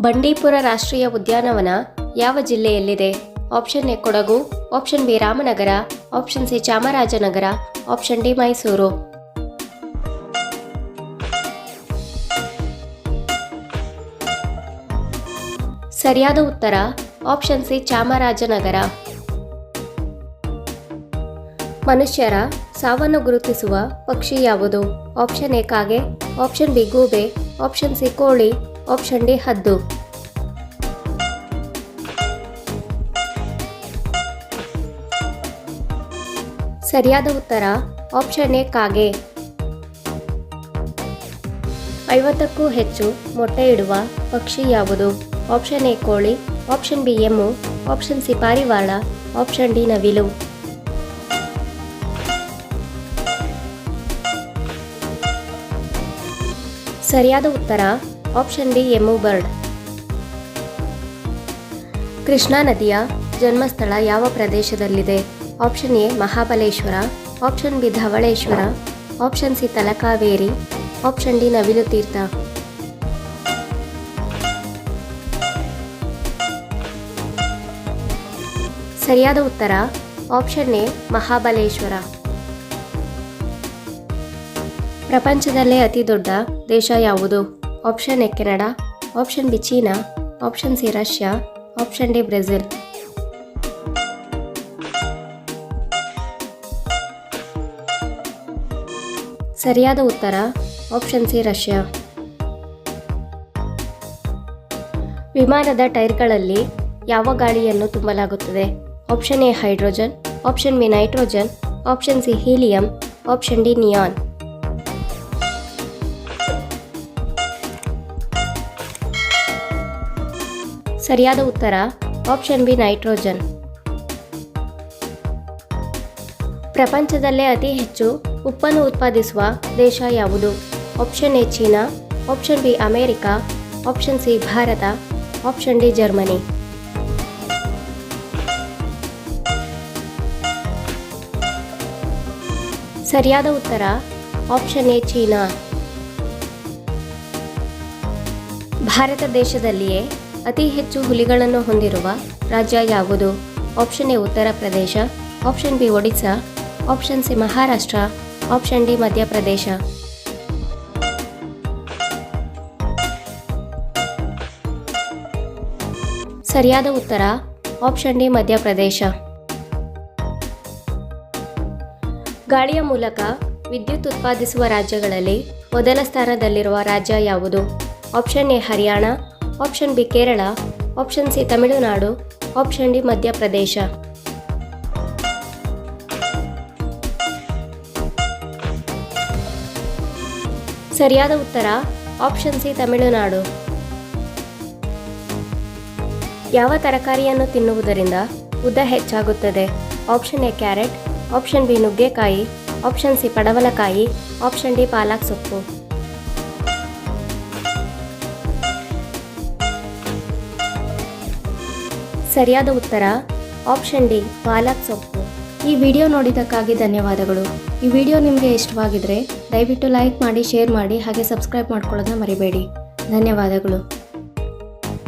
ಬಂಡೀಪುರ ರಾಷ್ಟ್ರೀಯ ಉದ್ಯಾನವನ ಯಾವ ಜಿಲ್ಲೆಯಲ್ಲಿದೆ? Option A Kodagu, option B Ramanagara, option C Chamarajanagar, option D Mysuru. ಸರಿಯಾದ ಉತ್ತರ, ಆಪ್ಷನ್ ಸಿ ಚಾಮರಾಜನಗರ. ಮನುಷ್ಯರ ಸಾವನ್ನು ಗುರುತಿಸುವ ಪಕ್ಷಿ ಯಾವುದು? ಆಪ್ಷನ್ ಎ ಕಾಗೆ, ಆಪ್ಷನ್ ಬಿ ಗೂಬೆ, ಆಪ್ಷನ್ ಸಿ ಕೋಳಿ ಆಪ್ಷನ್ ಡಿ ಹದ್ದು. ಸರಿಯಾದ ಉತ್ತರ, ಆಪ್ಷನ್ ಎ ಕಾಗೆ. ಐವತ್ತಕ್ಕೂ ಹೆಚ್ಚು ಮೊಟ್ಟೆ ಇಡುವ ಪಕ್ಷಿ ಯಾವುದು? ಆಪ್ಷನ್ ಎ ಕೋಳಿ, option B emu, option C ಪಾರಿವಾಳ, ಆಪ್ಷನ್ ಡಿ ನವಿಲು. ಸರಿಯಾದ ಉತ್ತರ option D emu bird Krishna ನದಿಯ ಜನ್ಮಸ್ಥಳ ಯಾವ ಪ್ರದೇಶದಲ್ಲಿದೆ? Option A Mahabaleshwar. Option B Dhavaleshwar. Option C Talakaveri. Option D Navilu Teertha. ಸರಿಯಾದ ಉತ್ತರ ಆಪ್ಷನ್ ಎ ಮಹಾಬಲೇಶ್ವರ. ಪ್ರಪಂಚದಲ್ಲೇ ಅತಿ ದೊಡ್ಡ ದೇಶ ಯಾವುದು? Option A Canada option B China option C Russia option D Brazil ಸರಿಯಾದ ಉತ್ತರ. ಆಪ್ಷನ್ ಸಿ ರಷ್ಯಾ ವಿಮಾನದ ಟೈರ್ಗಳಲ್ಲಿ ಯಾವ ಗಾಳಿಯನ್ನು ತುಂಬಲಾಗುತ್ತದೆ? Option A hydrogen. Option B nitrogen. Option C helium. Option D neon ಸರಿಯಾದ ಉತ್ತರ, ಆಪ್ಷನ್ ಬಿ ನೈಟ್ರೋಜನ್. ಪ್ರಪಂಚದಲ್ಲೇ ಅತಿ ಹೆಚ್ಚು ಉಪ್ಪನ್ನು ಉತ್ಪಾದಿಸುವ ದೇಶ ಯಾವುದು? Option A China, option B America, option C Bharat, option D Germany. ಸರಿಯಾದ ಉತ್ತರ, ಆಪ್ಷನ್ ಎ ಚೀನಾ. ಭಾರತ ದೇಶದಲ್ಲಿಯೇ ಅತಿ ಹೆಚ್ಚು ಹುಲಿಗಳನ್ನು ಹೊಂದಿರುವ ರಾಜ್ಯ ಯಾವುದು? Option A Uttar Pradesh, option B Odisha, option C Maharashtra, option D Madhya Pradesh. ಸರಿಯಾದ ಉತ್ತರ, ಆಪ್ಷನ್ ಡಿ ಮಧ್ಯಪ್ರದೇಶ. ಗಾಳಿಯ ಮೂಲಕ ವಿದ್ಯುತ್ ಉತ್ಪಾದಿಸುವ ರಾಜ್ಯಗಳಲ್ಲಿ ಮೊದಲ ಸ್ಥಾನದಲ್ಲಿರುವ ರಾಜ್ಯ ಯಾವುದು? Option A Haryana option B Kerala, option C Tamil Nadu, option D Madhya Pradesh. ಸರಿಯಾದ ಉತ್ತರ, ಆಪ್ಷನ್ ಸಿ ತಮಿಳುನಾಡು. ಯಾವ ತರಕಾರಿಯನ್ನು ತಿನ್ನುವುದರಿಂದ ಉದ್ದ ಹೆಚ್ಚಾಗುತ್ತದೆ? Option A carrot, option B ನುಗ್ಗೆಕಾಯಿ, ಆಪ್ಷನ್ ಸಿ ಪಡವಲಕಾಯಿ, ಆಪ್ಷನ್ ಡಿ ಪಾಲಕ್ ಸೊಪ್ಪು. ಸರಿಯಾದ ಉತ್ತರ? ಆಪ್ಷನ್ ಡಿ, ಪಾಲಕ್ ಸೊಪ್ಪು. ಈ ವಿಡಿಯೋ ನೋಡಿದ್ದಕ್ಕಾಗಿ ಧನ್ಯವಾದಗಳು. ಈ ವಿಡಿಯೋ ನಿಮಗೆ ಇಷ್ಟವಾಗಿದ್ರೆ ದಯವಿಟ್ಟು ಲೈಕ್ ಮಾಡಿ, ಶೇರ್ ಮಾಡಿ, ಹಾಗೆ ಸಬ್ಸ್ಕ್ರೈಬ್ ಮಾಡ್ಕೊಳ್ಳೋದನ್ನ ಮರಿಬೇಡಿ. ಧನ್ಯವಾದಗಳು.